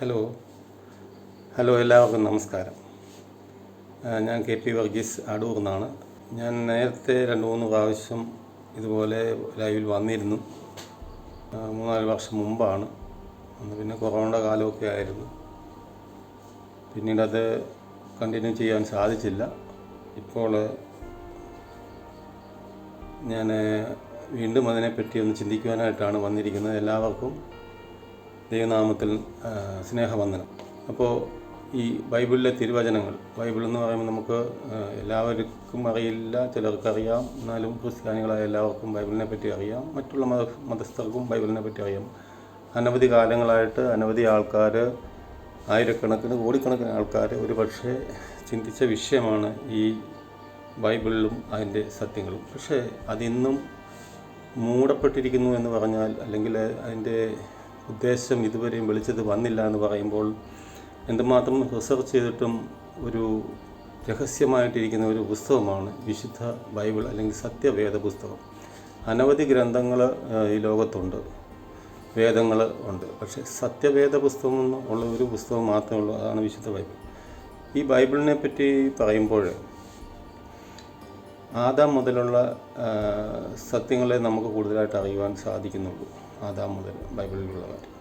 Hello hello എല്ലാവർക്കും നമസ്കാരം. ഞാൻ കെ പി വർഗീസ് അടൂർ നിന്നാണ് ഞാൻ നേരത്തെ രണ്ട് മൂന്ന് പ്രാവശ്യം ഇതുപോലെ ലൈവിൽ വന്നിരുന്നു. മൂന്നാൽ വർഷം മുമ്പാണ്. അന്ന് പിന്നെ കൊറോണ കാലമൊക്കെ ആയിരുന്നു. പിന്നീട് അത് കണ്ടിന്യൂ ചെയ്യാൻ സാധിച്ചില്ല. ഇപ്പോൾ ഞാൻ വീണ്ടും അതിനെപ്പറ്റി ഒന്ന് ചിന്തിക്കുവാനായിട്ടാണ് വന്നിരിക്കുന്നത്. എല്ലാവർക്കും ദൈവനാമത്തിൽ സ്നേഹവന്ദനം. അപ്പോൾ ഈ ബൈബിളിലെ തിരുവചനങ്ങൾ ബൈബിൾ എന്ന് പറയുമ്പോൾ നമുക്ക് എല്ലാവർക്കും അറിയില്ല ചിലർക്കറിയാം എന്നാലും ക്രിസ്ത്യാനികളായ എല്ലാവർക്കും ബൈബിളിനെ പറ്റി അറിയാം മറ്റുള്ള മത മതസ്ഥർക്കും ബൈബിളിനെ പറ്റി അറിയാം. അനവധി കാലങ്ങളായിട്ട് അനവധി ആൾക്കാർ ആയിരക്കണക്കിന് കോടിക്കണക്കിന് ആൾക്കാർ ഒരു പക്ഷേ ചിന്തിച്ച വിഷയമാണ് ഈ ബൈബിളിലും അതിന്റെ സത്യങ്ങളും. പക്ഷേ അതിന്നും മൂടപ്പെട്ടിരിക്കുന്നു എന്ന് പറഞ്ഞാൽ അല്ലെങ്കിൽ അതിന്റെ ഉദ്ദേശം ഇതുവരെയും വെളിച്ചത്ത് വന്നില്ല എന്ന് പറയുമ്പോൾ എന്തുമാത്രം റിസർച്ച് ചെയ്തിട്ടും ഒരു രഹസ്യമായിട്ടിരിക്കുന്ന ഒരു പുസ്തകമാണ് വിശുദ്ധ ബൈബിൾ അല്ലെങ്കിൽ സത്യവേദ പുസ്തകം. അനവധി ഗ്രന്ഥങ്ങൾ ഈ ലോകത്തുണ്ട്. വേദങ്ങൾ ഉണ്ട്. പക്ഷേ സത്യവേദ പുസ്തകം ഉള്ള ഒരു പുസ്തകം മാത്രമേ ഉള്ളൂ. അതാണ് വിശുദ്ധ ബൈബിൾ. ഈ ബൈബിളിനെ പറ്റി പറയുമ്പോൾ ആദാം മുതലുള്ള സത്യങ്ങളെ നമുക്ക് കൂടുതലായിട്ട് അറിയുവാൻ സാധിക്കുന്നുള്ളൂ. ആദാം മുതൽ ബൈബിളിലുള്ള കാര്യം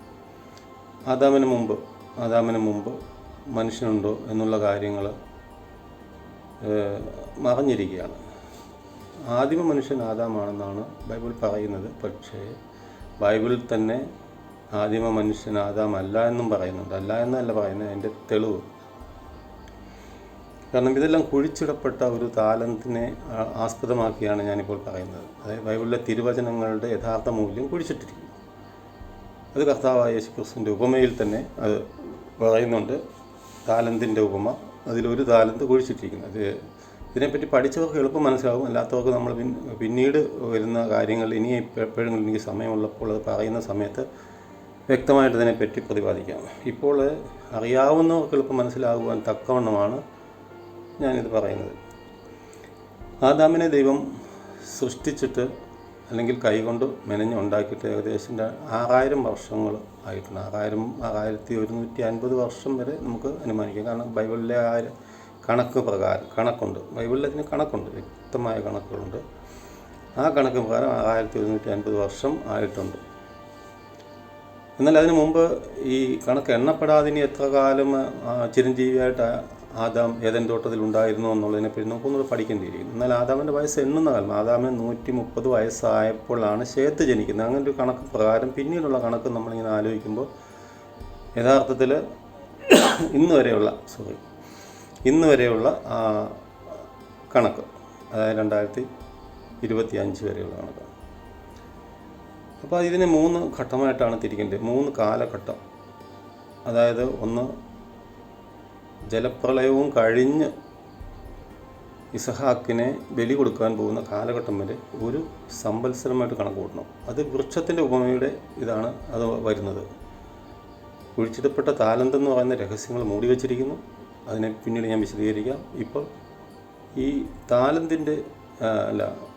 ആദാമിന് മുമ്പ് ആദാമിന് മുമ്പ് മനുഷ്യനുണ്ടോ എന്നുള്ള കാര്യങ്ങൾ മറഞ്ഞിരിക്കുകയാണ്. ആദിമ മനുഷ്യൻ ആദാമാണെന്നാണ് ബൈബിൾ പറയുന്നത്. പക്ഷേ ബൈബിളിൽ തന്നെ ആദിമ മനുഷ്യൻ ആദാം അല്ല എന്നും പറയുന്നുണ്ട്. അല്ല എന്നല്ല പറയുന്നത് അതിന്റെ തെളിവ്. കാരണം ഇതെല്ലാം കുഴിച്ചിടപ്പെട്ട ഒരു താലന്തിനെ ആ- ആസ്പദമാക്കിയാണ് ഞാനിപ്പോൾ പറയുന്നത്. അതായത് ബൈബിളിലെ തിരുവചനങ്ങളുടെ യഥാർത്ഥ മൂല്യം കുഴിച്ചിട്ടിരിക്കുന്നു. അത് കർത്താവായ യേശു ക്രിസ്തുവിന്റെ ഉപമയിൽ തന്നെ അത് പറയുന്നുണ്ട്. താലന്തിന്റെ ഉപമ. അതിലൊരു താലന്ത് കുഴിച്ചിട്ടിരിക്കുന്നു. അത് ഇതിനെപ്പറ്റി പഠിച്ചവർക്ക് എളുപ്പം മനസ്സിലാകും. അല്ലാത്തവർക്ക് നമ്മൾ പിന്നീട് വരുന്ന കാര്യങ്ങൾ ഇനി എപ്പോഴും എനിക്ക് സമയമുള്ളപ്പോൾ അത് പറയുന്ന സമയത്ത് വ്യക്തമായിട്ട് ഇതിനെപ്പറ്റി പ്രതിപാദിക്കാം. ഇപ്പോൾ അറിയാവുന്നവർക്ക് എളുപ്പം മനസ്സിലാകുവാൻ തക്കവണ്ണമാണ് ഞാനിത് പറയുന്നത്. ആദാമിനെ ദൈവം സൃഷ്ടിച്ചിട്ട് അല്ലെങ്കിൽ കൈകൊണ്ട് മെനഞ്ഞ് ഉണ്ടാക്കിയിട്ട് ഏകദേശം ആറായിരം വർഷങ്ങൾ ആയിട്ടുണ്ട്. ആറായിരം ആറായിരത്തി ഒരുന്നൂറ്റി അൻപത് വർഷം വരെ നമുക്ക് അനുമാനിക്കാം. കാരണം ബൈബിളിലെ ആ കണക്ക് പ്രകാരം കണക്കുണ്ട്. ബൈബിളിൽ അതിന് കണക്കുണ്ട്. വ്യക്തമായ കണക്കുകളുണ്ട്. ആ കണക്ക് പ്രകാരം ആറായിരത്തി ഒരുന്നൂറ്റി അൻപത് വർഷം ആയിട്ടുണ്ട്. എന്നാൽ അതിനു മുമ്പ് ഈ കണക്ക് എണ്ണപ്പെടാതെ ഇനി എത്ര കാലം ചിരഞ്ജീവിയായിട്ട് ആദാം ഏതൻ തോട്ടത്തിൽ ഉണ്ടായിരുന്നു എന്നുള്ളതിനെപ്പറ്റി നമുക്കൊന്നുകൂടെ പഠിക്കേണ്ടിയിരിക്കുന്നു എന്നാൽ ആദാമിന്റെ വയസ്സ് എണ്ണുന്ന കാലം ആദാമിന് നൂറ്റി മുപ്പത് വയസ്സായപ്പോഴാണ് ഷേത്ത് ജനിക്കുന്നത്. അങ്ങനെ ഒരു കണക്ക് പ്രകാരം പിന്നീടുള്ള കണക്ക് നമ്മളിങ്ങനെ ആലോചിക്കുമ്പോൾ യഥാർത്ഥത്തിൽ ഇന്ന് വരെയുള്ള സോറി ഇന്ന് വരെയുള്ള കണക്ക് അതായത് രണ്ടായിരത്തി ഇരുപത്തി അഞ്ച് വരെയുള്ള കണക്ക്. അപ്പോൾ ഇതിനെ മൂന്ന് ഘട്ടമായിട്ടാണ് തിരിക്കേണ്ടത്. മൂന്ന് കാലഘട്ടം. അതായത് ഒന്ന് ജലപ്രളയവും കഴിഞ്ഞ് ഇസഹാക്കിനെ ബലി കൊടുക്കാൻ പോകുന്ന കാലഘട്ടം വരെ ഒരു സംവത്സരമായിട്ട് കണക്ക് കൂട്ടണം അത് വൃക്ഷത്തിന്റെ ഉപമയുടെ ഇതാണ് അത് വരുന്നത്. കുഴിച്ചിടപ്പെട്ട താലന്ത് എന്ന് പറയുന്ന രഹസ്യങ്ങൾ മൂടി വച്ചിരിക്കുന്നു. അതിനെ പിന്നീട് ഞാൻ വിശദീകരിക്കാം. ഇപ്പോൾ ഈ താലന്തിന്റെ അല്ല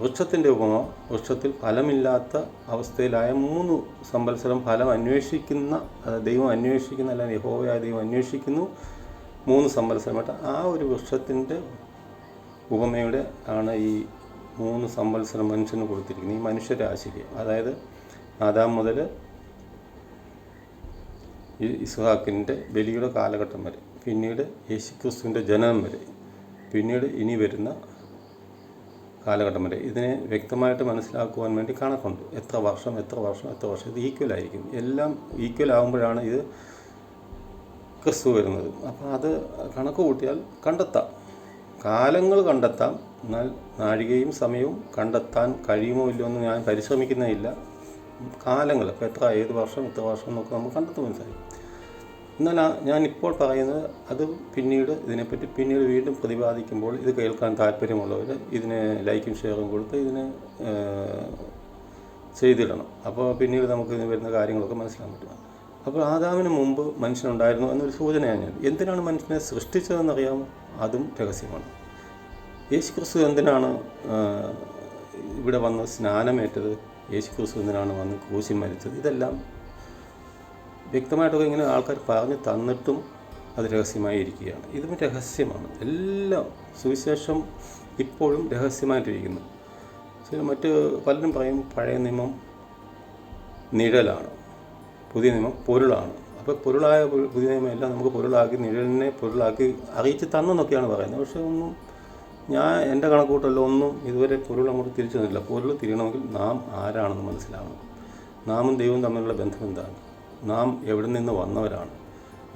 വൃക്ഷത്തിന്റെ ഉപമ വൃക്ഷത്തിൽ ഫലമില്ലാത്ത അവസ്ഥയിലായ മൂന്ന് സംവത്സരം ഫലം അന്വേഷിക്കുന്ന ദൈവം അന്വേഷിക്കുന്ന അല്ലെങ്കിൽ യഹോവയായ ദൈവം അന്വേഷിക്കുന്നു. മൂന്ന് സംവത്സരമായിട്ട് ആ ഒരു വൃക്ഷത്തിന്റെ ഉപമയുടെ ആണ് ഈ മൂന്ന് സംവത്സരം മനുഷ്യന് കൊടുത്തിരിക്കുന്നത്. ഈ മനുഷ്യരാശിക്ക്. അതായത് ആദാം മുതൽ ഇസ്ഹാക്കിന്റെ ബലിയുടെ കാലഘട്ടം വരെ. പിന്നീട് യേശുക്രിസ്തുവിന്റെ ജനനം വരെ. പിന്നീട് ഇനി വരുന്ന കാലഘട്ടം വരെ ഇതിനെ വ്യക്തമായിട്ട് മനസ്സിലാക്കുവാൻ വേണ്ടി കണക്കുണ്ട്. എത്ര വർഷം എത്ര വർഷം എത്ര വർഷം ഇത് ഈക്വൽ ആയിരിക്കും. എല്ലാം ഈക്വൽ ആകുമ്പോഴാണ് ഇത് ക്രിസ്തു വരുന്നത്. അപ്പോൾ അത് കണക്ക് കൂട്ടിയാൽ കണ്ടെത്താം. കാലങ്ങൾ കണ്ടെത്താം. എന്നാൽ നാഴികയും സമയവും കണ്ടെത്താൻ കഴിയുമോ ഇല്ലയോ എന്ന് ഞാൻ പരിശ്രമിക്കുന്നേയില്ല കാലങ്ങൾ ഇപ്പോൾ എത്ര ഏത് വർഷം എത്ര വർഷം എന്നൊക്കെ നമുക്ക് കണ്ടെത്തുവാൻ മനസ്സിലായി എന്നാൽ ഞാൻ ഇപ്പോൾ പറയുന്നത് അത് പിന്നീട് ഇതിനെപ്പറ്റി പിന്നീട് വീണ്ടും പ്രതിപാദിക്കുമ്പോൾ ഇത് കേൾക്കാൻ താല്പര്യമുള്ളവർ ഇതിന് ലൈക്കും ഷെയറും കൊടുത്ത് ഇതിന് ചെയ്തിടണം. അപ്പോൾ പിന്നീട് നമുക്ക് ഇതിന് വരുന്ന കാര്യങ്ങളൊക്കെ മനസ്സിലാക്കാൻ പറ്റും. അപ്പോൾ ആദാമിന് മുമ്പ് മനുഷ്യനുണ്ടായിരുന്നു എന്നൊരു സൂചനയാണ് ഞാൻ. എന്തിനാണ് മനുഷ്യനെ സൃഷ്ടിച്ചതെന്നറിയാമോ? അതും രഹസ്യമാണ്. യേശു ക്രിസ്തു എന്തിനാണ് ഇവിടെ വന്ന് സ്നാനമേറ്റത്? യേശു ക്രിസ്തു എന്തിനാണ് വന്ന് ക്രൂശിൽ മരിച്ചത്? ഇതെല്ലാം വ്യക്തമായിട്ടൊക്കെ ഇങ്ങനെ ആൾക്കാർ പറഞ്ഞു തന്നിട്ടും അത് രഹസ്യമായി ഇരിക്കുകയാണ്. ഇതും രഹസ്യമാണ്. എല്ലാം സുവിശേഷം ഇപ്പോഴും രഹസ്യമായിട്ടിരിക്കുന്നു. ചില മറ്റ് പലരും പറയും പഴയ നിയമം നിഴലാണ് പുതിയ നിയമം പൊരുളാണ്. അപ്പോൾ പൊരുളായ പുതിയ നിയമം എല്ലാം നമുക്ക് പൊരുളാക്കി നിഴലിനെ പൊരുളാക്കി അറിയിച്ച് തന്നെന്നൊക്കെയാണ് പറയുന്നത്. പക്ഷേ ഒന്നും ഞാൻ എന്റെ കണക്കൂട്ടല്ലോ ഒന്നും ഇതുവരെ പൊരുൾ അങ്ങോട്ട് തിരിച്ചു തന്നില്ല പൊരുൾ തിരിയണമെങ്കിൽ നാം ആരാണെന്ന് മനസ്സിലാവണം. നാമും ദൈവവും തമ്മിലുള്ള ബന്ധം എന്താണ്? നാം എവിടെ നിന്ന് വന്നവരാണ്?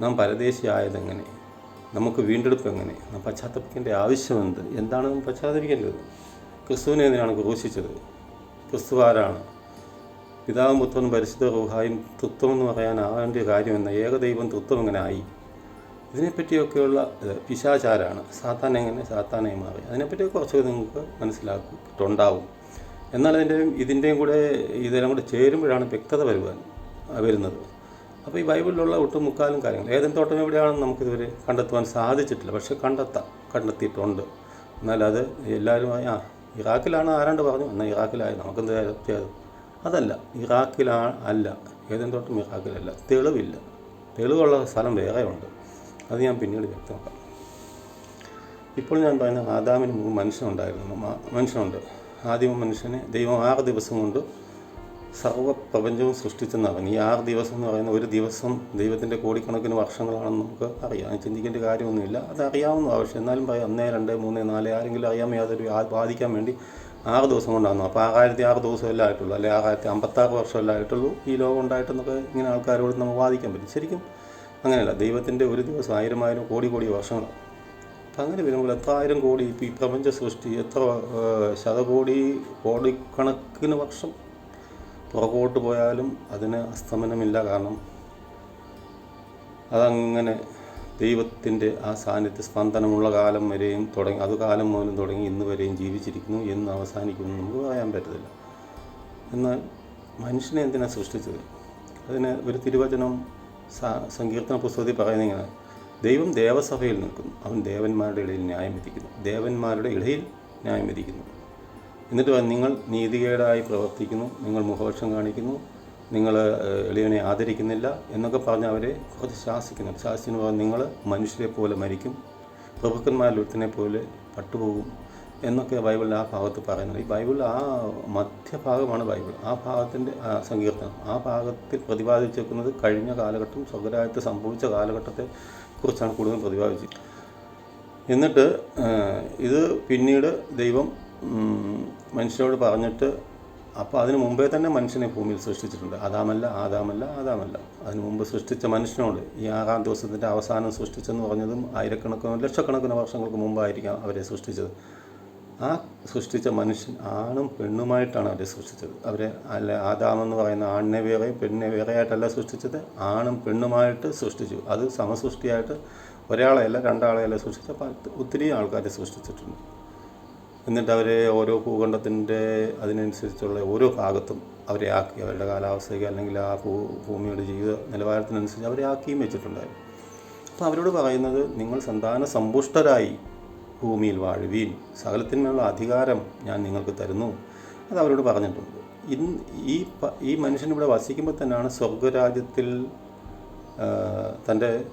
നാം പരദേശിയായതെങ്ങനെ? നമുക്ക് വീണ്ടെടുപ്പ് എങ്ങനെ? നാം പശ്ചാത്തപിക്കേണ്ട ആവശ്യമെന്ത് എന്താണ് നാം പശ്ചാത്തപിക്കേണ്ടത്? ക്രിസ്തുവിനെ എന്തിനാണ് ക്രൂശിച്ചത്? ക്രിസ്തു ആരാണ് പിതാവും പുത്രനും പരിശുദ്ധ റൂഹായും തൃത്വം എന്ന് പറയാനാവേണ്ട കാര്യം എന്ന ഏകദൈവം തൃത്വം എങ്ങനെ ആയി? ഇതിനെപ്പറ്റിയൊക്കെയുള്ള ഇത് പിശാചാരാണ്. സാത്താൻ എങ്ങനെ? സാത്താനായി മാറി. അതിനെപ്പറ്റി കുറച്ചൊക്കെ നിങ്ങൾക്ക് മനസ്സിലാക്കിയിട്ടുണ്ടാവും. എന്നാൽ അതിന്റെയും ഇതിന്റെയും കൂടെ ഇതെല്ലാം കൂടെ ചേരുമ്പോഴാണ് വ്യക്തത വരുവാൻ വരുന്നത്. അപ്പോൾ ഈ ബൈബിളിലുള്ള ഒട്ടും മുക്കാലും കാര്യങ്ങൾ. ഏതെങ്കിലും തോട്ടം എവിടെയാണെന്ന് നമുക്കിതുവരെ കണ്ടെത്തുവാൻ സാധിച്ചിട്ടില്ല. പക്ഷെ കണ്ടെത്താം. കണ്ടെത്തിയിട്ടുണ്ട്. എന്നാൽ അത് എല്ലാവരുമായി ആ ഇറാഖിലാണ് ആരാണ്ട് പറഞ്ഞു. എന്നാൽ ഇറാഖിലായി നമുക്കെന്ത് ചെയ്തു അതല്ല ഇറാഖിലാ അല്ല. ഏതെങ്കിലും തോട്ടം ഇറാഖിലല്ല. തെളിവില്ല. തെളിവുള്ള സ്ഥലം വേറെ ഉണ്ട് അത് ഞാൻ പിന്നീട് വ്യക്തമാക്കാം. ഇപ്പോൾ ഞാൻ പറയുന്ന ആദാമിന് മുമ്പ് മനുഷ്യനുണ്ടായിരുന്നു. മനുഷ്യനുണ്ട്. ആദ്യം മനുഷ്യനെ ദൈവം ആറ് ദിവസം കൊണ്ട് സർവ പ്രപഞ്ചവും സൃഷ്ടിച്ചെന്ന് പറഞ്ഞു ഈ ആറ് ദിവസം എന്ന് പറയുന്ന ഒരു ദിവസം ദൈവത്തിന്റെ കോടിക്കണക്കിന് വർഷങ്ങളാണെന്ന് നമുക്ക് അറിയാം. ചിന്തിക്കേണ്ട കാര്യമൊന്നുമില്ല. അത് അറിയാവുന്ന ആവശ്യം. എന്നാലും പറയാം ഒന്നേ രണ്ട് മൂന്ന് നാല് ആരെങ്കിലും അറിയാൻ യാതൊരു ബാധിക്കാൻ വേണ്ടി ആറ് ദിവസം കൊണ്ടാണ്. അപ്പോൾ ആറായിരത്തി ആറ് ദിവസമല്ലേ ആയിട്ടുള്ളൂ. അല്ലെങ്കിൽ ആറായിരത്തി അമ്പത്താറ് വർഷമല്ലേ ആയിട്ടുള്ളൂ ഈ ലോകം ഉണ്ടായിട്ടെന്നൊക്കെ ഇങ്ങനെ ആൾക്കാരോട് നമുക്ക് വാദിക്കാൻ പറ്റും. ശരിക്കും അങ്ങനെയല്ല. ദൈവത്തിന്റെ ഒരു ദിവസം ആയിരം ആയിരം കോടി കോടി വർഷങ്ങളാണ്. അപ്പം അങ്ങനെ വരുമ്പോൾ എത്ര ആയിരം കോടി ഇപ്പം ഈ പ്രപഞ്ച സൃഷ്ടി എത്ര ശതകോടി കോടിക്കണക്കിന് വർഷം പുറകോട്ട് പോയാലും അതിന് അസ്തമനമില്ല കാരണം അതങ്ങനെ ദൈവത്തിന്റെ ആ സാന്നിധ്യ സ്പന്ദനമുള്ള കാലം വരെയും തുടങ്ങി അത് കാലം മുതലും തുടങ്ങി ഇന്ന് വരെയും ജീവിച്ചിരിക്കുന്നു എന്ന് അവസാനിക്കുന്നു നമുക്ക് പറയാൻ പറ്റത്തില്ല. എന്നാൽ മനുഷ്യനെ എന്തിനാണ് സൃഷ്ടിച്ചത്? അതിന് ഒരു തിരുവചനം സങ്കീർത്തന പുസ്തകത്തിൽ പറയുന്നത് ഇങ്ങനെ ദൈവം ദേവസഭയിൽ നിൽക്കുന്നു അവൻ ദേവന്മാരുടെ ഇടയിൽ ന്യായം വിധിക്കുന്നു ദേവന്മാരുടെ ഇടയിൽ ന്യായം വിധിക്കുന്നു. എന്നിട്ട് നിങ്ങൾ നീതികേടായി പ്രവർത്തിക്കുന്നു നിങ്ങൾ മുഖപക്ഷം കാണിക്കുന്നു നിങ്ങൾ എളിയവനെ ആദരിക്കുന്നില്ല എന്നൊക്കെ പറഞ്ഞ് അവരെ കുറച്ച് ശാസിക്കുന്നു. ശാസിക്കുന്നു നിങ്ങൾ മനുഷ്യരെ പോലെ മരിക്കും പ്രഭുക്കന്മാരിൽ പോലെ പട്ടുപോകും എന്നൊക്കെ ബൈബിളിൽ ആ ഭാഗത്ത് പറയുന്നത് ഈ ബൈബിളിൽ ആ മധ്യഭാഗമാണ് ബൈബിൾ. ആ ഭാഗത്തിന്റെ സങ്കീർത്തനം. ആ ഭാഗത്തിൽ പ്രതിപാദിച്ചിരിക്കുന്നത് കഴിഞ്ഞ കാലഘട്ടം സ്വർഗരാജ്യത്ത് സംഭവിച്ച കാലഘട്ടത്തെ കുറിച്ചാണ് കൂടുതൽ പ്രതിപാദിച്ചത് എന്നിട്ട് ഇത് പിന്നീട് ദൈവം ഉം, മനുഷ്യരോട് പറഞ്ഞിട്ട് അപ്പോൾ അതിന് മുമ്പേ തന്നെ മനുഷ്യനെ ഭൂമിയിൽ സൃഷ്ടിച്ചിട്ടുണ്ട്. ആദാമല്ല ആദാമല്ല ആദാമല്ല. അതിന് മുമ്പ് സൃഷ്ടിച്ച മനുഷ്യനോട് ഈ ആറാം ദിവസത്തിന്റെ അവസാനം സൃഷ്ടിച്ചെന്ന് പറഞ്ഞതും ആയിരക്കണക്കിന് ലക്ഷക്കണക്കിന് വർഷങ്ങൾക്ക് മുമ്പായിരിക്കാം അവരെ സൃഷ്ടിച്ചത്. ആ സൃഷ്ടിച്ച മനുഷ്യൻ ആണും പെണ്ണുമായിട്ടാണ് അവരെ സൃഷ്ടിച്ചത്. അവരെ അല്ല ആദാമെന്ന് പറയുന്ന ആണിനെ വേറെ പെണ്ണിനെ വേറെ ആയിട്ടല്ല സൃഷ്ടിച്ചത്. ആണും പെണ്ണുമായിട്ട് സൃഷ്ടിച്ചു. അത് സമസൃഷ്ടിയായിട്ട് ഒരാളെയല്ല രണ്ടാളെയല്ല സൃഷ്ടിച്ച ഒത്തിരി ആൾക്കാരെ സൃഷ്ടിച്ചിട്ടുണ്ട്. എന്നിട്ട് അവരെ ഓരോ ഭൂഖണ്ഡത്തിന്റെ അതിനനുസരിച്ചുള്ള ഓരോ ഭാഗത്തും അവരെ ആക്കി അവരുടെ കാലാവസ്ഥയ്ക്ക് അല്ലെങ്കിൽ ആ ഭൂ ഭൂമിയുടെ ജീവിത നിലവാരത്തിനനുസരിച്ച് അവരെ ആക്കിയും വെച്ചിട്ടുണ്ടായിരുന്നു. അപ്പോൾ അവരോട് പറയുന്നത് നിങ്ങൾ സന്താന സമ്പുഷ്ടരായി ഭൂമിയിൽ വാഴുവീൻ. സകലത്തിന്മേലുള്ള അധികാരം ഞാൻ നിങ്ങൾക്ക് തരുന്നു. അത് അവരോട് പറഞ്ഞിട്ടുണ്ട്. ഇന്ന് ഈ ഈ മനുഷ്യൻ ഇവിടെ വസിക്കുമ്പോൾ തന്നെയാണ് സ്വർഗരാജ്യത്തിൽ തന്റെ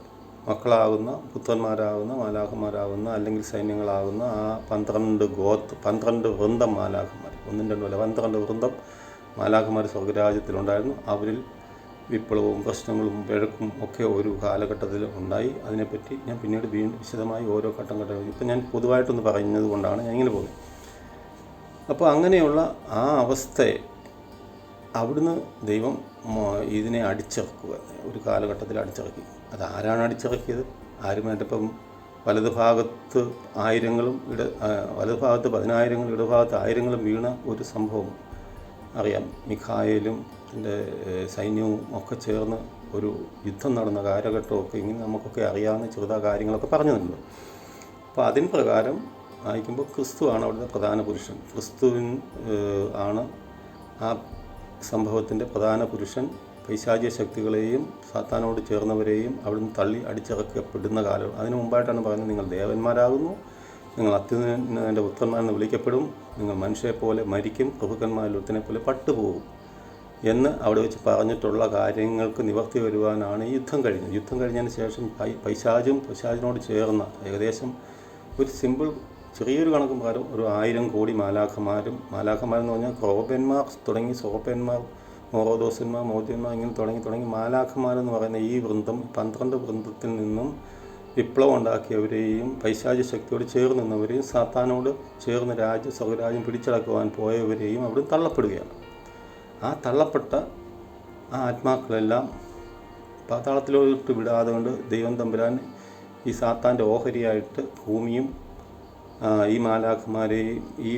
മക്കളാകുന്ന പുത്രന്മാരാകുന്ന മാലാഖന്മാരാകുന്ന അല്ലെങ്കിൽ സൈന്യങ്ങളാകുന്ന ആ പന്ത്രണ്ട് ഗോത്ത് പന്ത്രണ്ട് വൃന്ദം മാലാഖന്മാർ ഒന്നും രണ്ടും അല്ല പന്ത്രണ്ട് വൃന്ദം മാലാഖന്മാർ സ്വർഗരാജ്യത്തിലുണ്ടായിരുന്നു. അവരിൽ വിപ്ലവവും പ്രശ്നങ്ങളും വഴക്കും ഒക്കെ ഒരു കാലഘട്ടത്തിൽ ഉണ്ടായി. അതിനെപ്പറ്റി ഞാൻ പിന്നീട് വീണ്ടും വിശദമായി ഓരോ ഘട്ടം ഘട്ടം ഇപ്പം ഞാൻ പൊതുവായിട്ടൊന്ന് പറയുന്നത് കൊണ്ടാണ് ഞാൻ ഇങ്ങനെ പോകുന്നത്. അപ്പോൾ അങ്ങനെയുള്ള ആ അവസ്ഥയെ അവിടുന്ന് ദൈവം ഇതിനെ അടിച്ചിറക്കുക ഒരു കാലഘട്ടത്തിൽ അടിച്ചിറക്കി. അത് ആരാണ് അടിച്ചിറക്കിയത് ആരുമായിട്ടിപ്പം വലതു ഭാഗത്ത് ആയിരങ്ങളും ഇട വലതു വലത് ഭാഗത്ത് പതിനായിരങ്ങളും ഇടഭാഗത്ത് ആയിരങ്ങളും വീണ ഒരു സംഭവം അറിയാം. മിഖായലും അതിന്റെ സൈന്യവും ഒക്കെ ചേർന്ന് ഒരു യുദ്ധം നടന്ന കാലഘട്ടമൊക്കെ ഇങ്ങനെ നമുക്കൊക്കെ അറിയാവുന്ന ചെറുതാ കാര്യങ്ങളൊക്കെ പറഞ്ഞു തന്നു അപ്പോൾ അതിൻ പ്രകാരം വായിക്കുമ്പോൾ ക്രിസ്തു ആണ് അവിടുത്തെ പ്രധാന പുരുഷൻ. ക്രിസ്തുവിൻ ആണ് ആ സംഭവത്തിന്റെ പ്രധാന പുരുഷൻ. പൈശാചിക ശക്തികളെയും സാത്താനോട് ചേർന്നവരെയും അവിടുന്ന് തള്ളി അടിച്ചിറക്കപ്പെടുന്ന കാലം. അതിനു മുമ്പായിട്ടാണ് പറയുന്നത് നിങ്ങൾ ദേവന്മാരാകുന്നു നിങ്ങൾ അത്യുന്നതന്റെ പുത്രന്മാരെന്ന് വിളിക്കപ്പെടും നിങ്ങൾ മനുഷ്യരെ പോലെ മരിക്കും പ്രഭുക്കന്മാരിൽ ഒരുത്തനെ പോലെ പട്ടുപോകും എന്ന് അവിടെ വെച്ച് പറഞ്ഞിട്ടുള്ള കാര്യങ്ങൾക്ക് നിവർത്തി വരുവാനാണ് യുദ്ധം കഴിഞ്ഞത്. യുദ്ധം കഴിഞ്ഞതിന് ശേഷം പൈശാചും പൈശാചിനോട് ചേർന്ന ഏകദേശം ഒരു സിമ്പിൾ ചെറിയൊരു കണക്ക് പ്രകാരം ഒരു ആയിരം കോടി മാലാഖമാരും മാലാഖമാരെന്ന് പറഞ്ഞാൽ ക്രോപന്മാർ തുടങ്ങി സോപ്പന്മാർ മോറോദോസന്മാർ മോദ്യന്മാർ ഇങ്ങനെ തുടങ്ങി തുടങ്ങി. മാലാഖമാരെന്ന് പറയുന്ന ഈ വൃന്ദം പന്ത്രണ്ട് വൃന്ദത്തിൽ നിന്നും വിപ്ലവം ഉണ്ടാക്കിയവരെയും പൈശാചി ശക്തിയോട് ചേർന്ന് നിന്നവരെയും സാത്താനോട് ചേർന്ന് രാജ്യ സ്വരാജ്യം പിടിച്ചടക്കുവാൻ പോയവരെയും അവിടെ തള്ളപ്പെടുകയാണ്. ആ തള്ളപ്പെട്ട ആ ആത്മാക്കളെല്ലാം പാതാളത്തിലോട്ട് വിടാതെ കൊണ്ട് ദൈവം തമ്പുരാൻ ഈ സാത്താന്റെ ഓഹരിയായിട്ട് ഭൂമിയും ഈ മാലാഖമാരെയും ഈ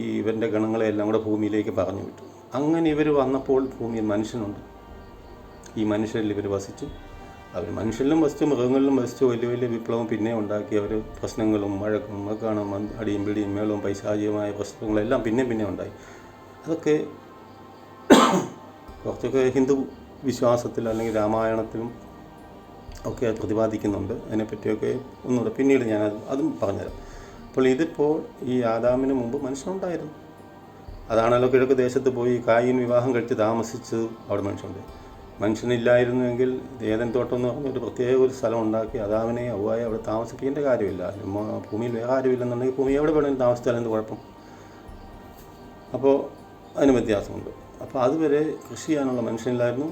ഈ ഇവന്റെ ഗണങ്ങളെയെല്ലാം കൂടെ ഭൂമിയിലേക്ക് പറഞ്ഞു വിട്ടു. അങ്ങനെ ഇവർ വന്നപ്പോൾ ഭൂമിയിൽ മനുഷ്യനുണ്ട്. ഈ മനുഷ്യരിൽ ഇവർ വസിച്ചു. അവർ മനുഷ്യരിലും വസിച്ചു മൃഗങ്ങളിലും വസിച്ചു. വലിയ വലിയ വിപ്ലവം പിന്നെ ഉണ്ടാക്കി അവർ പ്രശ്നങ്ങളും മഴക്കും മക്കാണ് അടിയും പിടിയും മേളവും പൈശാചികമായ പ്രശ്നങ്ങളെല്ലാം പിന്നെ പിന്നെ ഉണ്ടായി. അതൊക്കെ കുറച്ചൊക്കെ ഹിന്ദു വിശ്വാസത്തിൽ അല്ലെങ്കിൽ രാമായണത്തിലും ഒക്കെ പ്രതിപാദിക്കുന്നുണ്ട്. അതിനെപ്പറ്റിയൊക്കെ ഒന്നുകൂടെ പിന്നീട് ഞാൻ അതും പറഞ്ഞുതരാം. അപ്പോൾ ഇതിപ്പോൾ ഈ ആദാമിന് മുമ്പ് മനുഷ്യനുണ്ടായിരുന്നു. അതാണല്ലോ കിഴക്ക് ദേശത്ത് പോയി കായിൻ വിവാഹം കഴിച്ച് താമസിച്ച് അവിടെ മനുഷ്യന്റെ മനുഷ്യനില്ലായിരുന്നുവെങ്കിൽ ഏതൻ തോട്ടം എന്ന് പറഞ്ഞ ഒരു പ്രത്യേക ഒരു സ്ഥലം ഉണ്ടാക്കി അതാവിനെ അവയെ അവിടെ താമസിപ്പിക്കേണ്ട കാര്യമില്ല. ഭൂമിയിൽ വേറെ ആരുമില്ലെന്നുണ്ടെങ്കിൽ ഭൂമി എവിടെ വേണമെങ്കിലും താമസിച്ചാൽ എന്ത് കുഴപ്പം? അപ്പോൾ അതിന് വ്യത്യാസമുണ്ട്. അപ്പോൾ അതുവരെ കൃഷി ചെയ്യാനുള്ള മനുഷ്യനില്ലായിരുന്നു.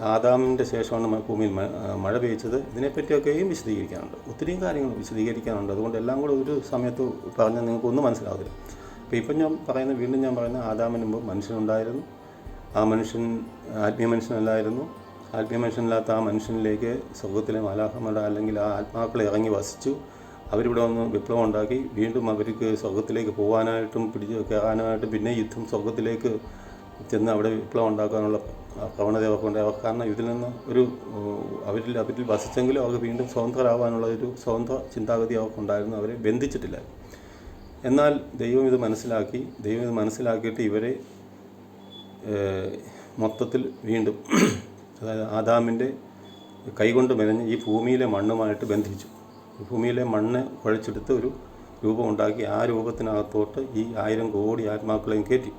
ആദാമിന്റെ ശേഷമാണ് ഭൂമിയിൽ മഴ പെയ്ച്ചത്. ഇതിനെപ്പറ്റിയൊക്കെയും വിശദീകരിക്കാനുണ്ട്. ഒത്തിരിയും കാര്യങ്ങൾ വിശദീകരിക്കാനുണ്ട്. അതുകൊണ്ട് എല്ലാം കൂടെ ഒരു സമയത്ത് പറഞ്ഞാൽ നിങ്ങൾക്കൊന്നും മനസ്സിലാവില്ല അപ്പോൾ ഇപ്പം ഞാൻ പറയുന്ന വീണ്ടും ഞാൻ പറയുന്ന ആദാമിന് മുമ്പ് മനുഷ്യനുണ്ടായിരുന്നു. ആ മനുഷ്യൻ ആത്മീയ മനുഷ്യനല്ലായിരുന്നു. ആത്മീയ മനുഷ്യനില്ലാത്ത ആ മനുഷ്യനിലേക്ക് സ്വർഗത്തിലെ മലാഹമട അല്ലെങ്കിൽ ആ ആത്മാക്കളെ ഇറങ്ങി വസിച്ചു. അവരിവിടെ വന്ന് വിപ്ലവം ഉണ്ടാക്കി. വീണ്ടും അവർക്ക് സ്വർഗത്തിലേക്ക് പോകാനായിട്ടും പിടിച്ച് കയറാനായിട്ടും പിന്നെ യുദ്ധം സ്വർഗത്തിലേക്ക് ചെന്ന് അവിടെ വിപ്ലവം ഉണ്ടാക്കാനുള്ള പ്രവണത അവർക്കുണ്ട് അവർക്ക് കാരണം ഇതിൽ നിന്ന് ഒരു അവരിൽ അവരിൽ വസിച്ചെങ്കിലും അവർക്ക് വീണ്ടും സ്വതന്ത്രരാകാനുള്ള ഒരു സ്വതന്ത്ര ചിന്താഗതി അവർക്കുണ്ടായിരുന്നു. അവരെ ബന്ധിച്ചിട്ടില്ല. എന്നാൽ ദൈവം ഇത് മനസ്സിലാക്കി ദൈവം ഇത് മനസ്സിലാക്കിയിട്ട് ഇവരെ മൊത്തത്തിൽ വീണ്ടും അതായത് ആദാമിന്റെ കൈകൊണ്ട് മെനഞ്ഞ് ഈ ഭൂമിയിലെ മണ്ണുമായിട്ട് ബന്ധിച്ചു. ഭൂമിയിലെ മണ്ണ് കുഴച്ചെടുത്ത് ഒരു രൂപം ഉണ്ടാക്കി ആ രൂപത്തിനകത്തോട്ട് ഈ ആയിരം കോടി ആത്മാക്കളെയും കയറ്റി.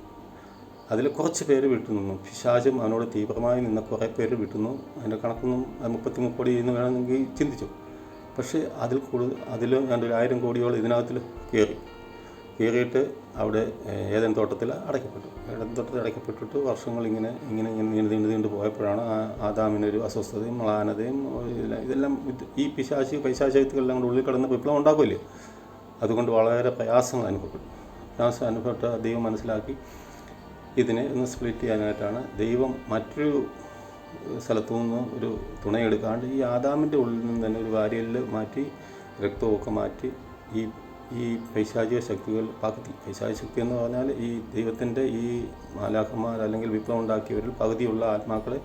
അതിൽ കുറച്ച് പേര് വിട്ടുനിന്നു പിശാചും അവനോട് തീവ്രമായി നിന്ന കുറേ പേര് വിട്ടുന്നു അതിന്റെ കണക്കൊന്നും മുപ്പത്തി മുക്കോടി എന്ന് വേണമെങ്കിൽ ചിന്തിച്ചു. പക്ഷേ അതിൽ കൂടുതൽ അതിൽ രണ്ട് ഒരു ആയിരം കോടിയോളം ഇതിനകത്തിൽ കയറി. കയറിയിട്ട് അവിടെ ഏതൻ തോട്ടത്തിൽ അടയ്ക്കപ്പെട്ടു. ഏതൻ തോട്ടത്തിൽ അടയ്ക്കപ്പെട്ടിട്ട് വർഷങ്ങൾ ഇങ്ങനെ ഇങ്ങനെ ഇങ്ങനെ നീണ്ടു നീണ്ടു നീണ്ടു പോയപ്പോഴാണ് ആ ആദാമിനൊരു അസ്വസ്ഥതയും മ്ലാനതയും ഇതെല്ലാം ഈ പിശാശി പൈശാശക്തികളെല്ലാം കൂടെ ഉള്ളിൽ കിടന്ന് വിപ്ലവം ഉണ്ടാക്കുമല്ലേ? അതുകൊണ്ട് വളരെ പ്രയാസങ്ങൾ അനുഭവപ്പെട്ടു. പ്രയാസം അനുഭവപ്പെട്ട ദൈവം മനസ്സിലാക്കി ഇതിനെ ഒന്ന് സ്പ്ലിറ്റ് ചെയ്യാനായിട്ടാണ് ദൈവം മറ്റൊരു സ്ഥലത്തു നിന്ന് ഒരു തുണയെടുക്കാണ്ട് ഈ ആദാമിന്റെ ഉള്ളിൽ നിന്ന് തന്നെ ഒരു വാരിയലിൽ മാറ്റി രക്തമൊക്കെ മാറ്റി ഈ ഈ പൈശാചിക ശക്തികൾ പകുതി പൈശാചിക ശക്തി എന്ന് പറഞ്ഞാൽ ഈ ദൈവത്തിന്റെ ഈ മാലാഖന്മാർ അല്ലെങ്കിൽ വിപ്ലവം ഉണ്ടാക്കിയവരിൽ പകുതിയുള്ള ആത്മാക്കളെ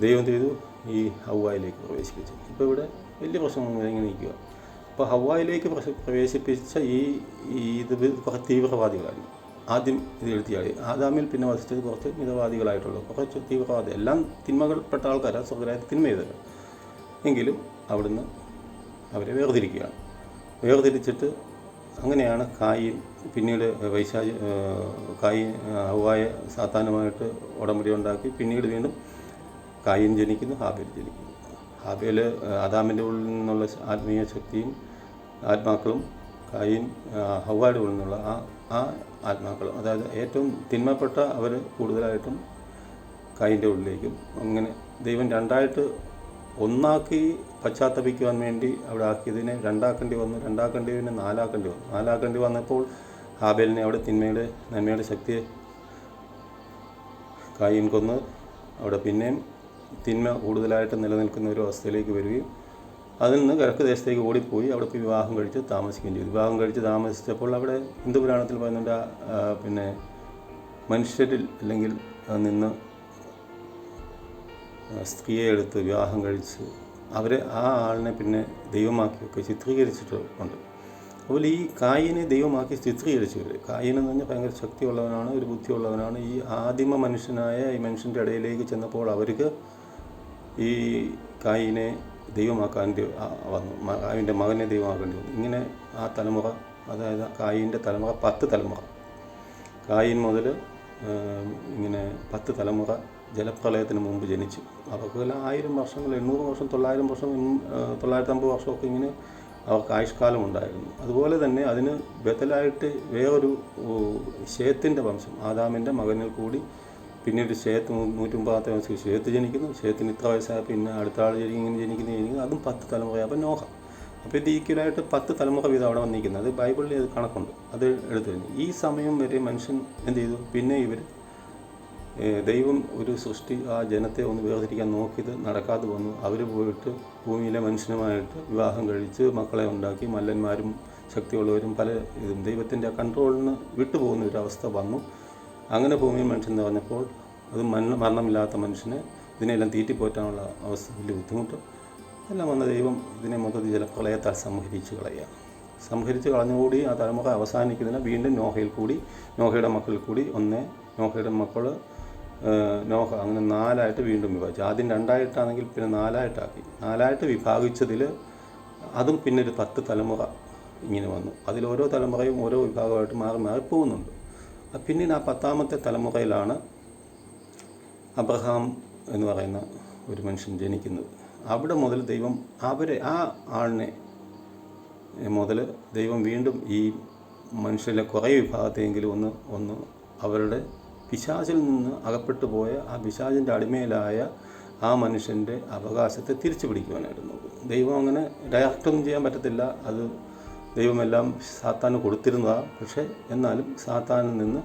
ദൈവം ചെയ്തു ഈ ഹവായിലേക്ക് പ്രവേശിപ്പിച്ചു. ഇപ്പോൾ ഇവിടെ വലിയ പ്രശ്നം ഇങ്ങനെ നിൽക്കുക അപ്പോൾ ഹവായിലേക്ക് പ്രവേശിപ്പിച്ച ഈ ഇത് കുറച്ച് തീവ്രവാദികളായിരുന്നു ആദ്യം ഇത് എഴുത്തിയാടി ആദാമിൽ പിന്നെ വസിച്ചത് കുറച്ച് മിതവാദികളായിട്ടുള്ള കുറച്ച് തീവ്രവാദി. എല്ലാം തിന്മകൾപ്പെട്ട ആൾക്കാരാണ് സ്വർഗരാജ്യത്ത് തിന്മ ചെയ്തത് എങ്കിലും അവിടുന്ന് അവരെ വേർതിരിക്കുകയാണ്. വേർതിരിച്ചിട്ട് അങ്ങനെയാണ് കായിൻ പിന്നീട് വൈശാചി കായി ഹവായ സാത്താനുമായിട്ട് ഉടമ്പടി ഉണ്ടാക്കി പിന്നീട് വീണ്ടും കായിൻ ജനിക്കുന്നു ഹാബേൽ ജനിക്കുന്നു. ഹാബേൽ അദാമിന്റെ ഉള്ളിൽ നിന്നുള്ള ആത്മീയ ശക്തിയും ആത്മാക്കളും കായിൻ ഹവായുടെ ഉള്ളിൽ നിന്നുള്ള ആ ആ ആത്മാക്കളും അതായത് ഏറ്റവും തിന്മപ്പെട്ട അവർ കൂടുതലായിട്ടും കായിന്റെ ഉള്ളിലേക്കും. അങ്ങനെ ദൈവം രണ്ടായിട്ട് ഒന്നാക്കി പശ്ചാത്തപിക്കുവാൻ വേണ്ടി അവിടെ ആക്കിയതിനെ രണ്ടാക്കേണ്ടി വന്നു. രണ്ടാക്കേണ്ടതിനെ നാലാക്കേണ്ടി വന്നു. നാലാക്കേണ്ടി വന്നപ്പോൾ ഹാബേലിനെ അവിടെ തിന്മയുടെ നന്മയുടെ ശക്തിയെ കായിൻ കൊന്ന് അവിടെ പിന്നെയും തിന്മ കൂടുതലായിട്ട് നിലനിൽക്കുന്ന ഒരു അവസ്ഥയിലേക്ക് വരികയും അതിൽ നിന്ന് കിഴക്ക് ദേശത്തേക്ക് ഓടിപ്പോയി. അവിടെ വിവാഹം കഴിച്ച് താമസിക്കുകയും ചെയ്തു വിവാഹം കഴിച്ച് താമസിച്ചപ്പോൾ അവിടെ ഹിന്ദു പുരാണത്തിൽ പറയുന്നുണ്ട് പിന്നെ മനുഷ്യരിൽ അല്ലെങ്കിൽ നിന്ന് സ്ത്രീയെ എടുത്ത് വിവാഹം കഴിച്ച് അവരെ ആ ആളിനെ പിന്നെ ദൈവമാക്കിയൊക്കെ ചിത്രീകരിച്ചിട്ടുണ്ട് അതുപോലെ ഈ കായിനെ ദൈവമാക്കി ചിത്രീകരിച്ചു ഇവർ കായിൻ എന്ന് പറഞ്ഞാൽ ഭയങ്കര ശക്തിയുള്ളവനാണ് ഒരു ബുദ്ധിയുള്ളവനാണ്. ഈ ആദിമ മനുഷ്യനായ ഈ മനുഷ്യന്റെ ഇടയിലേക്ക് ചെന്നപ്പോൾ അവർക്ക് ഈ കായിനെ ദൈവമാക്കാൻ വന്നു. കായുവിന്റെ മകനെ ദൈവമാക്കേണ്ടി വന്നു. ഇങ്ങനെ ആ തലമുറ അതായത് കായിന്റെ തലമുറ പത്ത് തലമുറ. കായിൻ മുതൽ ഇങ്ങനെ പത്ത് തലമുറ ജലപ്രളയത്തിന് മുമ്പ് ജനിച്ചു. അവർക്കെല്ലാം ആയിരം വർഷങ്ങൾ എണ്ണൂറ് വർഷം തൊള്ളായിരം വർഷം തൊള്ളായിരത്തമ്പത് വർഷമൊക്കെ ഇങ്ങനെ അവർക്ക് ആയുഷ്കാലം ഉണ്ടായിരുന്നു അതുപോലെ തന്നെ അതിന് ബദലായിട്ട് വേറൊരു ഷേത്തിന്റെ വംശം ആദാമിന്റെ മകനിൽ കൂടി പിന്നീട് ഷേത്ത് നൂറ്റി മുപ്പതാമത്തെ വയസ്സിൽ ഷേത്ത് ജനിക്കുന്നു. ഷേത്തിന് ഇത്ര വയസ്സായ പിന്നെ അടുത്ത ആൾ ജനിക്കും ഇങ്ങനെ ജനിക്കുന്നു ജനിക്കുന്നു. അതും പത്ത് തലമുറ അപ്പം നോഹ. അപ്പോൾ ഇത് ഈക്വലായിട്ട് പത്ത് തലമുറ വീതം അവിടെ വന്നിരിക്കുന്നത്. അത് ബൈബിളിൽ അത് കണക്കുണ്ട്. അത് എടുത്തു കഴിഞ്ഞു. ഈ സമയം വരെ മനുഷ്യൻ എന്ത് ചെയ്തു? പിന്നെ ഇവർ ദൈവം ഒരു സൃഷ്ടി ആ ജനത്തെ ഒന്ന് വേർതിരിക്കാൻ നോക്കിയത് നടക്കാതെ വന്നു. അവർ പോയിട്ട് ഭൂമിയിലെ മനുഷ്യനുമായിട്ട് വിവാഹം കഴിച്ച് മക്കളെ ഉണ്ടാക്കി മല്ലന്മാരും ശക്തിയുള്ളവരും പല ഇതും. ദൈവത്തിന്റെ കൺട്രോളിന് വിട്ടുപോകുന്ന ഒരു അവസ്ഥ വന്നു. അങ്ങനെ ഭൂമിയിൽ മനുഷ്യൻ നിറഞ്ഞപ്പോൾ അത് മരണ മരണമില്ലാത്ത മനുഷ്യനെ ഇതിനെല്ലാം തീറ്റിപ്പോറ്റാനുള്ള അവസ്ഥ വലിയ ബുദ്ധിമുട്ട്. എല്ലാം വന്ന ദൈവം ഇതിനെ മൊത്തത്തിൽ ജലപ്രളയത്താൽ സംഹരിച്ച് കളയുക. സംഹരിച്ച് കളഞ്ഞുകൂടി ആ തലമുറ അവസാനിക്കുന്നതിന് വീണ്ടും നോഹയിൽ കൂടി നോഹയുടെ മക്കളിൽ കൂടി ഒന്ന് നോഹയുടെ മക്കൾ നോഹ അങ്ങനെ നാലായിട്ട് വീണ്ടും വിഭാഗിച്ചു. ആദ്യം രണ്ടായിട്ടാണെങ്കിൽ പിന്നെ നാലായിട്ടാക്കി. നാലായിട്ട് വിഭാഗിച്ചതിൽ അതും പിന്നെ ഒരു പത്ത് തലമുറ ഇങ്ങനെ വന്നു. അതിൽ ഓരോ തലമുറയും ഓരോ വിഭാഗമായിട്ട് മാറി മാറി പോകുന്നുണ്ട്. പിന്നീട് ആ പത്താമത്തെ തലമുറയിലാണ് അബ്രഹാം എന്ന് പറയുന്ന ഒരു മനുഷ്യൻ ജനിക്കുന്നത്. അവിടെ മുതൽ ദൈവം അവരെ ആ ആളിനെ മുതൽ ദൈവം വീണ്ടും ഈ മനുഷ്യരിലെ കുറേ വിഭാഗത്തെയെങ്കിലും ഒന്ന് ഒന്ന് അവരുടെ പിശാചിൽ നിന്ന് അകപ്പെട്ടു പോയ ആ പിശാചിന്റെ അടിമയിലായ ആ മനുഷ്യന്റെ അവകാശത്തെ തിരിച്ചു പിടിക്കുവാനായിട്ട് നോക്കും ദൈവം അങ്ങനെ ഡയറക്റ്റൊന്നും ചെയ്യാൻ പറ്റത്തില്ല. അത് ദൈവമെല്ലാം സാത്താന് കൊടുത്തിരുന്നതാണ് പക്ഷേ എന്നാലും സാത്താനിൽ നിന്ന്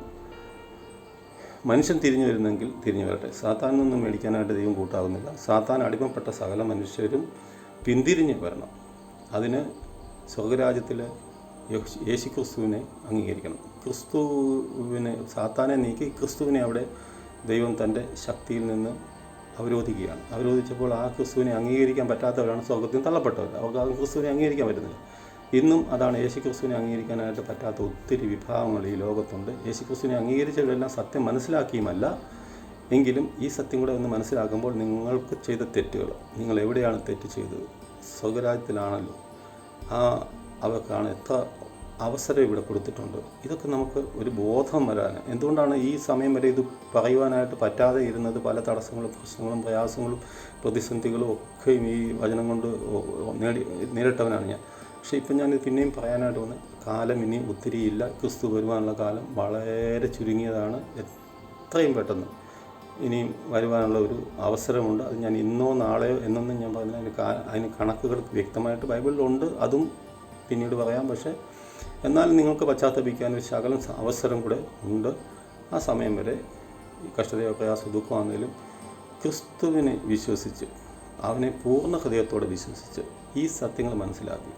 മനുഷ്യൻ തിരിഞ്ഞു വരുന്നെങ്കിൽ തിരിഞ്ഞു വരട്ടെ. സാത്താനിൽ നിന്നും മേടിക്കാനായിട്ട് ദൈവം കൂട്ടാകുന്നില്ല സാത്താൻ അടിമപ്പെട്ട സകല മനുഷ്യരും പിന്തിരിഞ്ഞ് വരണം. അതിന് സ്വർഗരാജ്യത്തിലെ യേശുക്രിസ്തുവിനെ യേശു ക്രിസ്തുവിനെ അംഗീകരിക്കണം. ക്രിസ്തുവിനെ സാത്താനെ നീക്കി ക്രിസ്തുവിനെ അവിടെ ദൈവം തന്റെ ശക്തിയിൽ നിന്ന് അവരോധിക്കുകയാണ്. അവരോധിച്ചപ്പോൾ ആ ക്രിസ്തുവിനെ അംഗീകരിക്കാൻ പറ്റാത്തവരാണ് സ്വർഗത്തിൽ തള്ളപ്പെട്ടവർ. അവർക്ക് ആ ക്രിസ്തുവിനെ അംഗീകരിക്കാൻ പറ്റുന്നില്ല. ഇന്നും അതാണ് യേശു ക്രിസ്തുവിനെ അംഗീകരിക്കാനായിട്ട് പറ്റാത്ത ഒത്തിരി വിഭാഗങ്ങൾ ഈ ലോകത്തുണ്ട്. യേശു ക്രിസ്തുവിനെ അംഗീകരിച്ചവരെല്ലാം സത്യം മനസ്സിലാക്കിയുമല്ല. എങ്കിലും ഈ സത്യം കൂടെ ഒന്ന് മനസ്സിലാക്കുമ്പോൾ നിങ്ങൾക്ക് ചെയ്ത തെറ്റുകൾ നിങ്ങൾ എവിടെയാണ് തെറ്റ് ചെയ്തത്? സ്വർഗരാജ്യത്തിലാണല്ലോ ആ അവർക്കാണ് എത്ര അവസരം ഇവിടെ കൊടുത്തിട്ടുണ്ട്. ഇതൊക്കെ നമുക്ക് ഒരു ബോധം വരാൻ എന്തുകൊണ്ടാണ് ഈ സമയം വരെ ഇത് പറയുവാനായിട്ട് പറ്റാതെ ഇരുന്നത്? പല തടസ്സങ്ങളും പ്രശ്നങ്ങളും പ്രയാസങ്ങളും പ്രതിസന്ധികളും ഒക്കെയും ഈ വചനം കൊണ്ട് നേടി നേരിട്ടവനാണ് ഞാൻ. പക്ഷേ ഇപ്പം ഞാൻ പിന്നെയും പറയാനായിട്ട് വന്ന് കാലം ഇനി ഒത്തിരിയില്ല. ക്രിസ്തു വരുവാനുള്ള കാലം വളരെ ചുരുങ്ങിയതാണ്. എത്രയും പെട്ടെന്ന് ഇനിയും വരുവാനുള്ള ഒരു അവസരമുണ്ട്. അത് ഞാൻ ഇന്നോ നാളെയോ എന്നൊന്നും ഞാൻ കാ അതിന് കണക്കുകൾ വ്യക്തമായിട്ട് ബൈബിളിലുണ്ട്. അതും പിന്നീട് പറയാം. പക്ഷേ എന്നാൽ നിങ്ങൾക്ക് പശ്ചാത്തപിക്കാൻ ഒരു ശകലം അവസരം കൂടെ ഉണ്ട്. ആ സമയം വരെ ഈ കഷ്ടതയോ പ്രയാസോ ദുഃഖമാണെങ്കിലും ക്രിസ്തുവിനെ വിശ്വസിച്ച് അവനെ പൂർണ ഹൃദയത്തോടെ വിശ്വസിച്ച് ഈ സത്യങ്ങൾ മനസ്സിലാക്കി.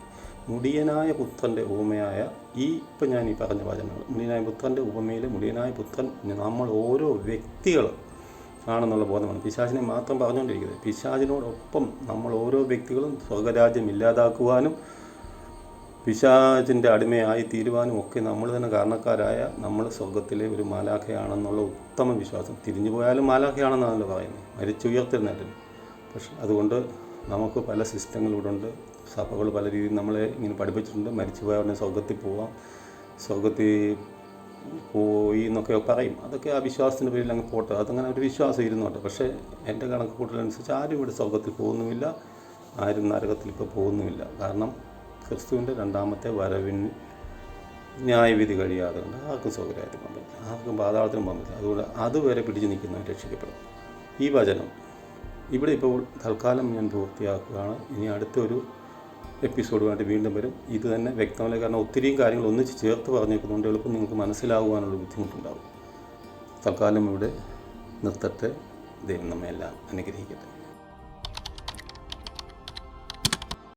മുടിയനായ പുത്രന്റെ ഉപമയായ ഈ ഇപ്പം ഞാൻ ഈ പറഞ്ഞ വചനങ്ങൾ മുടിയനായ പുത്രന്റെ ഉപമയിൽ മുടിയനായ പുത്രൻ നമ്മൾ ഓരോ വ്യക്തികളും ആണെന്നുള്ള ബോധമാണ്. പിശാചിനെ മാത്രം പറഞ്ഞുകൊണ്ടിരിക്കുന്നത്. പിശാചിനോടൊപ്പം നമ്മൾ ഓരോ വ്യക്തികളും സ്വർഗരാജ്യം ഇല്ലാതാക്കുവാനും പിശാചിന്റെ അടിമയായി തീരുവാനും ഒക്കെ നമ്മൾ തന്നെ കാരണക്കാരായ നമ്മൾ സ്വർഗത്തിലെ ഒരു മാലാഖയാണെന്നുള്ള ഉത്തമ വിശ്വാസം. തിരിഞ്ഞു പോയാലും മാലാഖയാണെന്നാണല്ലോ പറയുന്നത്. മരിച്ചുയർത്തിരുന്നേറ്റം പക്ഷെ അതുകൊണ്ട് നമുക്ക് പല സിസ്റ്റങ്ങളിവിടെ ഉണ്ട്. സഭകൾ പല രീതിയിൽ നമ്മളെ ഇങ്ങനെ പഠിപ്പിച്ചിട്ടുണ്ട്. മരിച്ചു പോയ ഉടനെ സ്വർഗത്തിൽ പോവാം. സ്വർഗത്തിൽ പോയി എന്നൊക്കെ പറയും. അതൊക്കെ ആ വിശ്വാസത്തിന്റെ പേരിൽ അങ്ങ് പോട്ടെ. അതങ്ങനെ ഒരു വിശ്വാസം ഇരുന്നോട്ടെ പക്ഷേ എന്റെ കണക്ക് കൂട്ടലനുസരിച്ച് ആരും ഇവിടെ സ്വർഗത്തിൽ പോകുന്നുമില്ല. ആരും നരകത്തിൽ ഇപ്പോൾ പോകുന്നുമില്ല. കാരണം ക്രിസ്തുവിന്റെ രണ്ടാമത്തെ വരവിന് ന്യായവിധി കഴിയാതെ കൊണ്ട് ആർക്കും സൗകര്യമായിട്ട് പോകാൻ പറ്റില്ല. ആർക്കും പാതാളത്തിനും പോകാൻ പറ്റില്ല. അതുകൊണ്ട് അതുവരെ പിടിച്ചു നിൽക്കുന്നവർ രക്ഷിക്കപ്പെടും. ഈ വചനം ഇവിടെ ഇപ്പോൾ തൽക്കാലം ഞാൻ പൂർത്തിയാക്കുകയാണ്. ഇനി അടുത്തൊരു എപ്പിസോഡുമായിട്ട് വീണ്ടും വരും. ഇത് തന്നെ വ്യക്തമല്ല. കാരണം ഒത്തിരിയും കാര്യങ്ങൾ ഒന്നിച്ച് ചേർത്ത് പറഞ്ഞേക്കുന്നതുകൊണ്ട് എളുപ്പം നിങ്ങൾക്ക് മനസ്സിലാകുവാനുള്ള ബുദ്ധിമുട്ടുണ്ടാകും. തൽക്കാലം ഇവിടെ നിർത്തട്ടെ. ദൈവം നമ്മെ എല്ലാം അനുഗ്രഹിക്കട്ടെ.